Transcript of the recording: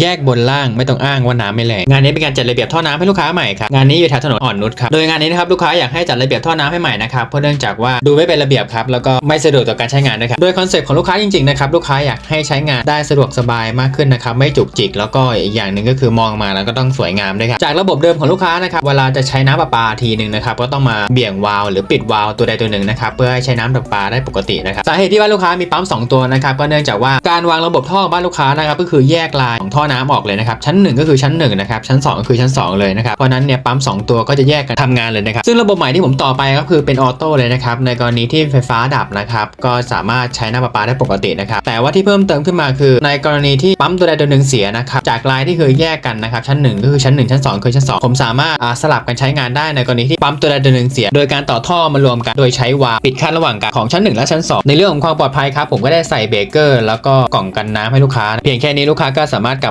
แยกบนล่างไม่ต้องอ้างว่าน้ำไม่แรงงานนี้เป็นการจัดระเบียบท่อน้ำให้ลูกค้าใหม่ครับงานนี้อยู่แถวถนนอ่อนนุชครับโดยงานนี้นะครับลูกค้าอยากให้จัดระเบียบท่อน้ำให้ใหม่นะครับเพราะเนื่องจากว่าดูไม่เป็นระเบียบครับแล้วก็ไม่สะดวกต่อการใช้งานนะครับโดยคอนเซ็ปต์ของลูกค้าจริงๆนะครับลูกค้าอยากให้ใช้งานได้สะดวกสบายมากขึ้นนะครับไม่จุกจิก แล้วก็อีกอย่างหนึ่งก็คือมองมาแล้วก็ต้องสวยงามด้วยครับจากระบบเดิมของลูกค้านะครับเวลาจะใช้น้ำประปาทีหนึ่งนะครับก็ต้องมาเบี่ยงวาล์วหรือปิดวาล์วตัวใดตัวหนึ่งนะครับเพื่อให้ใช้น้ำประปาได้ปกตินะครับสาเหตุที่ว่าลูกค้ามีปั๊มสองตัวนะครับก็เนื่องจากว่าการวางระบบท่อบ้านลูกค้านะครับก็คือแยกลายของท่อน้ำออกเลยนะครับชั้นหนึ่งก็คือชั้นหนึ่งนะครับชั้นสองก็คือชั้นสองเลยนะครับเพราะนั้นเนี่ยปั๊มสองตัวก็จะแยกกันทำงานเลยนะครับซึ่งระบบใหม่ที่ผมต่อไปก็คือเป็นออโต้เลยนะครับในกรณีที่ไฟฟ้าดับนะครับก็สามารถใช้น้ำประปาได้ปกตินะครับแต่ว่าที่เพิ่มเติมขึ้นมาคือ ในกรณีที่ปั๊มตัวใดตัวหนึ่งเสียนะครับจากลายที่เคยแยกกันนะครับชั้นหนึ่งก็คือชั้นหนึ่งชั้นสองคือชั้นสองผมสามารถสลับกันใช้งานได้ในกรณีที่ปั๊มตัวใดตัวหนึ่งเสีย โดยการต่อท่อมารวมกันโดยใช้วาล์วปิดขั้นระหว่างกันของชั้นหนึ่งและชั้นสองในเรื่องของความปลอดภัยครับผมก็ได้ใส่เบรกเกอร์แล้วก็กล่องกันน้ำให้ลูกค้า เพียงแค่นี้ลูกค้าก็สามารถกลับ